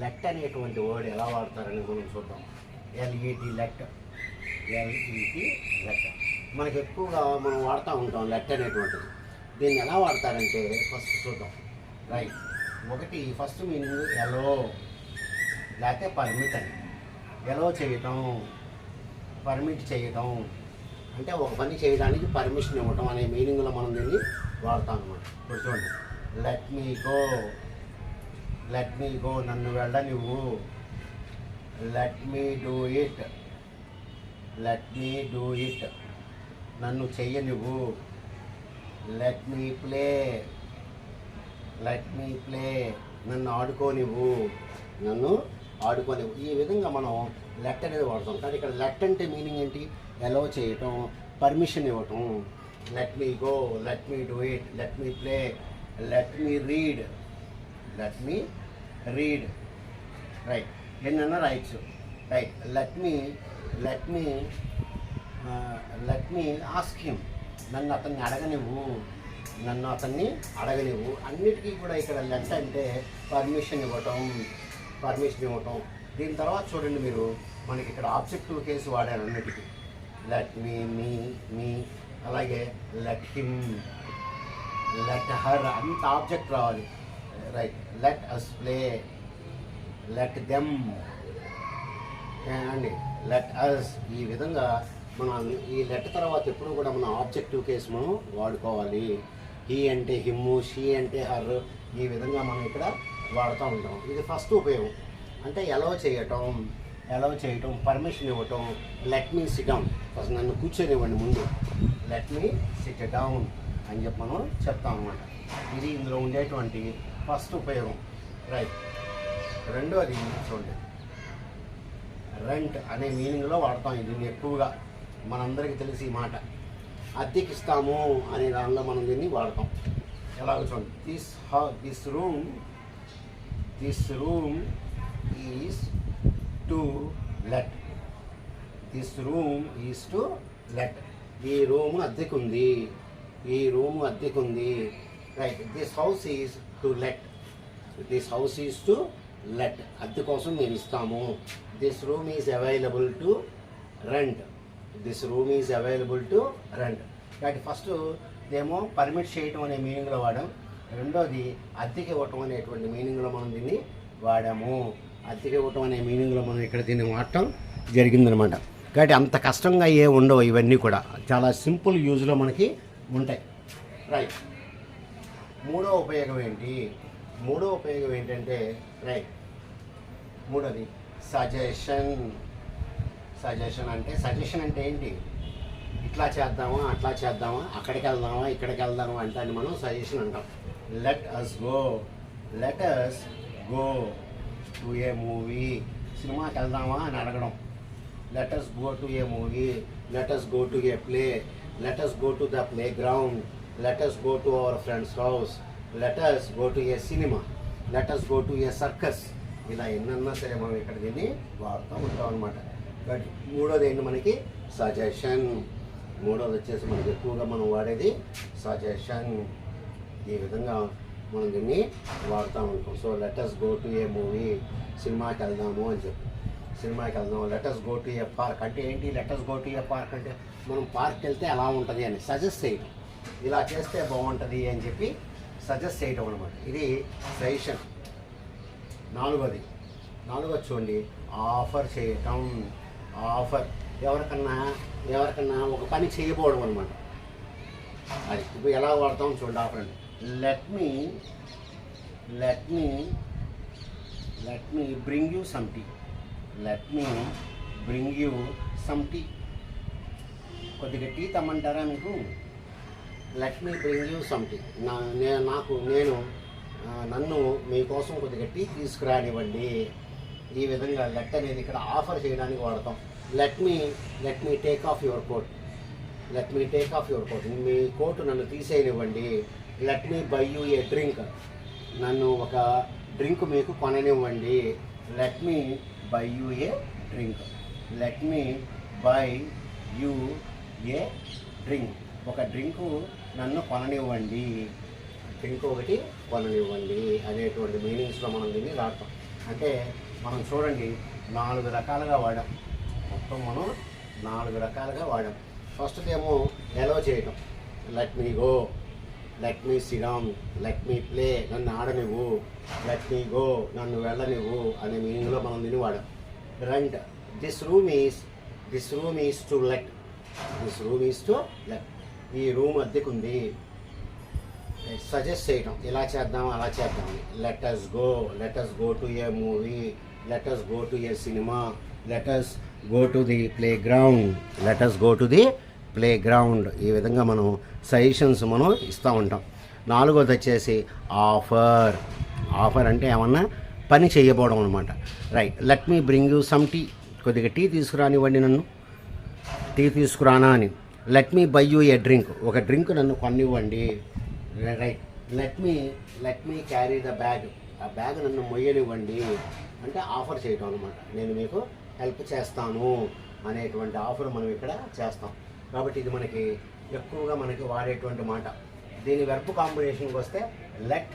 Let అనేటువంటి word ఎలా వాడతారని గురించి చూద్దాం. LET let. LET let. మనకి ఎక్కువగా మనం వాడుతూ ఉంటాం లెట్ అనేటువంటిది. దీన్ని ఎలా వాడతారంటే ఫస్ట్ చూద్దాం. రైట్ ఒకటి ఫస్ట్ మీనింగ్ ఎలో లేకపోతే పర్మిట్ అని. ఎలో చేయటం పర్మిట్ చేయటం. అంటే ఒక పని చేయడానికి పర్మిషన్ ఇవ్వటం అనే మీనింగ్లో మనం దీన్ని వాడతాం అనమాట ఇప్పుడు చూడండి. Let me go let me go నన్ను వెళ్ళనివ్వు let me do it let me do it నన్ను చెయ్యనివ్వు let me play let me play నన్ను ఆడుకోనివ్వు నన్ను ఆడుకోనివ్వు ఈ విధంగా మనం లెట్ అనేది వాడతాం. కానీ ఇక్కడ లెట్ అంటే మీనింగ్ ఏంటి? ఎలో చేయటం పర్మిషన్ ఇవ్వటం. Let me go let me do it let me play let me read let me read write ఎన్నన్నా writes write let me let me let me ask him నన్ను అతన్ని అడగనివ్వు. నన్ను అతన్ని అడగనివ్వు. అన్నిటికీ కూడా ఇక్కడ లెట్ అంటే పర్మిషన్ ఇవ్వటం పర్మిషన్ ఇవ్వటం. దీని తర్వాత చూడండి మీరు మనకి ఇక్కడ ఆబ్జెక్టివ్ కేసు వాడారు అన్నిటికీ. లెట్ మీ మీ మీ అలాగే లెట్ హిమ్ లెట్ హర్ అంత ఆబ్జెక్ట్ రావాలి. Right let us play let them అండి లెట్ అస్ ఈ విధంగా మనం ఈ లెట్ తర్వాత ఎప్పుడు కూడా మనం ఆబ్జెక్టివ్ కేసు మనం వాడుకోవాలి. హీ అంటే హిమ్ము షీ అంటే హర్ ఈ విధంగా మనం ఇక్కడ వాడుతూ ఉంటాం. ఇది ఫస్ట్ ఉపయోగం. అంటే ఎలవ చేయటం ఎలవ చేయటం పర్మిషన్ ఇవ్వటం. Let me sit down first నన్ను కూర్చొనివ్వండి ముందు. లెట్ మీ సిట్ డౌన్ అని చెప్పి మనం చెప్తాం అనమాట ఇది ఇందులో ఉండేటువంటి ఫస్ట్ ఉపయోగం. రైట్ రెండోది చూడండి. రెంట్ అనే మీనింగ్లో వాడతాం. దీన్ని ఎక్కువగా మనందరికీ తెలిసి ఈ మాట. అద్దెకిస్తాము అనే దానిలో మనం దీన్ని వాడతాం. ఎలాగో చూడండి. This how this room this room is to let this room is to let ఈ రూమ్ అద్దెకుంది. ఈ room అద్దెకుంది. Right this house is to let this house is to let అద్దె కోసం మేము ఇస్తాము. This room is available to rent this room is available to rent కాబట్టి first ఏమో permit చేయటం అనే మీనింగ్లో వాడాం. రెండోది అద్దెకి ఇవ్వటం అనేటువంటి మీనింగ్లో మనం దీన్ని వాడాము. అద్దెకి ఇవ్వటం అనే మీనింగ్లో మనం ఇక్కడ దీన్ని వాడటం జరిగిందనమాట. కాబట్టి అంత కష్టంగా ఏ ఉండవు ఇవన్నీ కూడా. చాలా సింపుల్ యూజ్లో మనకి ఉంటాయి. రైట్ మూడో ఉపయోగం ఏంటి? మూడో ఉపయోగం ఏంటంటే రైట్. మూడోది సజెషన్. సజెషన్ అంటే సజెషన్ అంటే ఏంటి? ఇట్లా చేద్దామా అట్లా చేద్దామా అక్కడికి వెళ్దామా ఇక్కడికి వెళ్దామా అంటే అని మనం సజెషన్ అంటాం. Let us go let us go to a movie సినిమాకి వెళ్దామా అని అడగడం. Let us go to a movie let us go to a play let us go to the playground let us go to our friend's house let us go to a cinema let us go to a circus ఇలా ఎన్నన్నా సరే మనం ఇక్కడ దీన్ని వాడుతూ ఉంటాం అనమాట but మూడోది ఏంటి మనకి? సజెషన్ మూడోది వచ్చేసి మనకి ఎక్కువగా మనం వాడేది సజెషన్ ఈ విధంగా మనం దీన్ని వాడుతూ ఉంటాం. So let's go to a movie సినిమాకి వెళ్దాము అని చెప్పి. సినిమాకి వెళ్దాం let's go to a park అంటే ఏంటి? Let's go to a park అంటే మనం పార్క్ వెళ్తే ఎలా ఉంటుంది అని సజెస్ట్ చేయడం ఇలా చేస్తే బాగుంటుంది అని చెప్పి సజెస్ట్ చేయడం అనమాట ఇది సజెషన్ నాలుగోది. నాలుగోది చూడండి. ఆఫర్ చేయటం. ఆఫర్ ఎవరికన్నా ఎవరికన్నా ఒక పని చేయకపోవడం అనమాట అది ఇప్పుడు ఎలా వాడతాం చూడండి ఆఫర్ అండి. Let me let me let me bring you some tea let me bring you some tea కొద్దిగా టీ తమ్మంటారా మీకు? Let me bring you something నా నేను నాకు నేను నన్ను మీకోసం కొద్దిగా టీ తీసుకురానివ్వండి. ఈ విధంగా లెట్ అనేది ఇక్కడ ఆఫర్ చేయడానికి వాడతాం. Let me let me take off your coat let me take off your coat me coat నన్ను తీసేయనివ్వండి. Let me buy you a drink నన్ను ఒక డ్రింక్ మీకు కొననివ్వండి. Let me buy you a drink let me buy you a drink ఒక drink నన్ను కొననివ్వండి. Drink ఒకటి కొననివ్వండి అనేటువంటి మీనింగ్స్లో మనం దీన్ని రాస్తాం. అంటే మనం చూడండి నాలుగు రకాలుగా వాడాం. మొత్తం మనం నాలుగు రకాలుగా వాడాం. ఫస్ట్ ఏమో ఎలో చేయటం. Let me go let me సిరామ్ let me play నన్ను ఆడనివ్వు. లెట్ మీ గో నన్ను వెళ్ళనివ్వు అనే మీనింగ్లో మనం దీన్ని వాడాం. Rent this room is this room is to let this room is to let ఈ రూమ్ అద్దెకుంది. సజెస్ట్ చేయటం. ఇలా చేద్దాం అలా చేద్దాం let us go let us go to a movie let us go to a cinema let us go to the playground let us go to the playground ఈ విధంగా మనం సజెషన్స్ మనం ఇస్తూ ఉంటాం. నాలుగోది వచ్చేసి ఆఫర్. ఆఫర్ అంటే ఏమన్నా పని చేయబోవడం అనమాట right let me bring you some tea కొద్దిగా టీ తీసుకురానివ్వండి నన్ను. టీ తీసుకురానా అని. Let me buy you a drink ఒక డ్రింక్ నన్ను కొనివ్వండి. Right let me let me carry the bag ఆ బ్యాగ్ నన్ను మొయ్యనివ్వండి అంటే ఆఫర్ చేయటం అనమాట నేను మీకు హెల్ప్ చేస్తాను అనేటువంటి ఆఫర్ మనం ఇక్కడ చేస్తాం. కాబట్టి ఇది మనకి ఎక్కువగా మనకి వాడేటువంటి మాట. దీని వెర్బ్ కాంబినేషన్కి వస్తే లెట్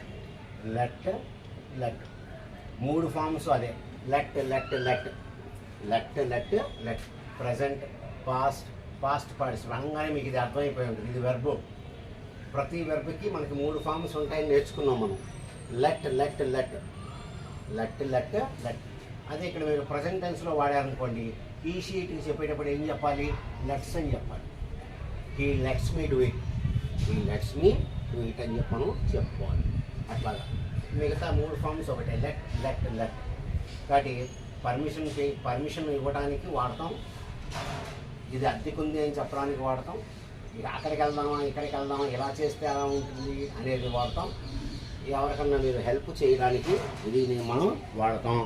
లెట్ లెట్ మూడు ఫామ్స్ అదే. Let let let let let let present past past parts రంగానే మీకు ఇది అర్థమైపోయి ఉంటుంది. ఇది వెర్బు ప్రతి వెర్బ్కి మనకి మూడు ఫామ్స్ ఉంటాయని నేర్చుకున్నాం మనం. Let let let let let let అదే ఇక్కడ మీరు ప్రజెంట్ టెన్స్లో వాడారనుకోండి. ఈ షీట్ చెప్పేటప్పుడు ఏం చెప్పాలి? లెట్స్ అని చెప్పాలి. He lets me do it he lets me do it అని చెప్పను చెప్పుకోవాలి. అట్లాగా. మిగతా మూడు ఫామ్స్ ఒకటే. లెట్ లెట్ లెట్ కాబట్టి పర్మిషన్ పర్మిషన్ ఇవ్వడానికి వాడతాం. ఇది అద్దెకుంది అని చెప్పడానికి వాడతాం. ఇక అక్కడికి వెళ్దామా ఇక్కడికి వెళ్దామా ఇలా చేస్తే ఎలా ఉంటుంది అనేది వాడతాం. ఎవరికన్నా మీరు హెల్ప్ చేయడానికి ఇది మనం వాడతాం.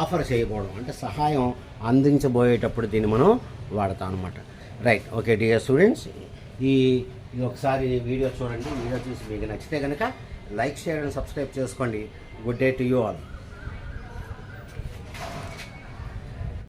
ఆఫర్ చేయకూడదు. అంటే సహాయం అందించబోయేటప్పుడు దీన్ని మనం వాడతాం అనమాట రైట్ ఓకే డియర్ స్టూడెంట్స్ ఈ ఒకసారి వీడియో చూడండి. వీడియో చూసి మీకు నచ్చితే కనుక లైక్ షేర్ అండ్ సబ్స్క్రైబ్ చేసుకోండి. Good day to you all.